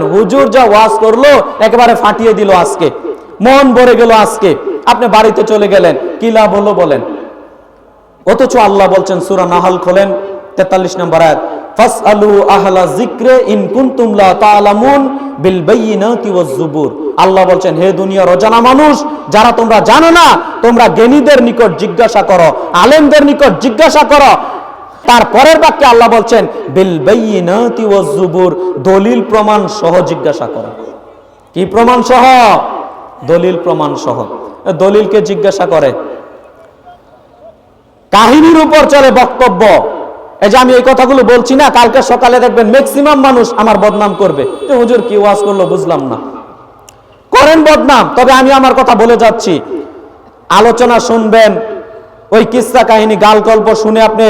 হুজুর যা ওয়াজ করল, একেবারে ফাটিয়ে দিল আজকে। মন ভরে গেল আজকে। আপনি বাড়িতে চলে গেলেন, কি লাভ হলো বলেন? অথচ আল্লাহ বলছেন, সূরা নাহাল খোলেন 43 নম্বর আয়াত জানো না, তোমরা জ্ঞানীদের নিকট জিজ্ঞাসা করো, আলেমদের নিকট জিজ্ঞাসা করো তার পরের বাক্যে আল্লাহ বলছেন, বিল বায়িনাতি ওয়াজ দলিল প্রমাণ সহ জিজ্ঞাসা করো। কি প্রমাণ সহ? দলিল প্রমাণ সহ। দলিলকে জিজ্ঞাসা করে? কাহিনীর উপর চলে বক্তব্য। এই যে আমি এই কথাগুলো বলছি না, কালকে সকালে দেখবেন ম্যাক্সিমাম মানুষ আমার বদনাম করবে। যে হুজুর কি ওয়াজ করল বুঝলাম না। করেন বদনাম, তবে আমি আমার কথা বলে যাচ্ছি। আলোচনা শুনবেন, ওই কিস্সা কাহিনী গাল গল্প শুনে আপনি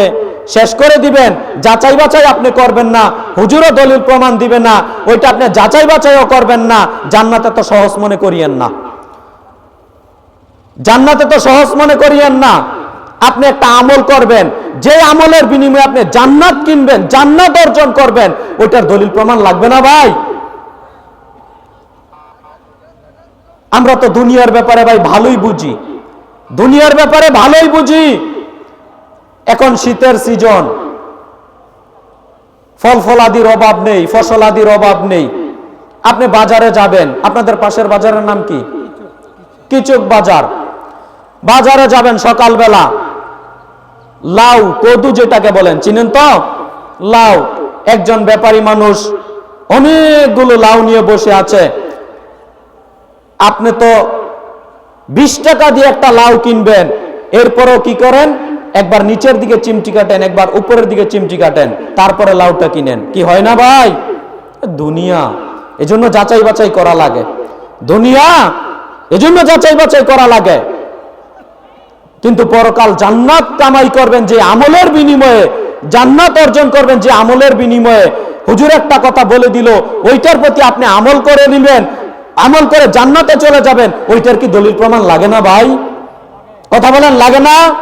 শেষ করে দিবেন। যাচাই বাছাই আপনি করবেন না। হুজুরও দলিল প্রমাণ দিবে না। ওইটা আপনি যাচাই বাছাইও করবেন না। জান্নাতে তো সহজ মনে করিয়েন না। জান্নাতে তো সহজ মনে করিয়েন না। আপনি একটা আমল করবেন। যে আমলের বিনিময়ে আপনি জান্নাত কিনবেন, জান্নাত অর্জন করবেন, ওইটার দলিল প্রমাণ লাগবে না ভাই। আমরা তো দুনিয়ার ব্যাপারে ভাই ভালোই বুঝি। দুনিয়ার ব্যাপারে ভালোই বুঝি। এখন শীতের সিজন ফল ফলাদির অভাব নেই, ফসলাদির অভাব নেই। আপনি বাজারে যাবেন, আপনাদের পাশের বাজারের নাম কি? কিচুক বাজার। বাজারে যাবেন সকালবেলা। লাউ, কদু যেটাকে বলেন, চিনেন তো? লাউ, একজন ব্যাপারী মানুষ অনেকগুলো লাউ নিয়ে বসে আছে। আপনি তো বিশ টাকা দিয়ে একটা লাউ কিনবেন, এরপরও কি করেন? একবার নিচের দিকে চিমটি কাটেন, একবার উপরের দিকে চিমটি কাটেন, তারপরে লাউটা কিনেন। কি হয় না ভাই? দুনিয়া। এজন্য যাচাই বাছাই করা লাগে। দুনিয়া। এজন্য যাচাই বাছাই করা লাগে। কিন্তু পরকাল জান্নাত কামাই করবেন যে আমলের বিনিময়ে, জান্নাত অর্জন করবেন যে আমলের বিনিময়ে। হুজুর একটা কথা বলে দিল, ওইটার প্রতি আপনি আমল করে নেবেন, আমল করে জান্নাতে চলে যাবেন। ওইটার কি দলিল প্রমাণ লাগে না ভাই? কথা বলেন, লাগে না?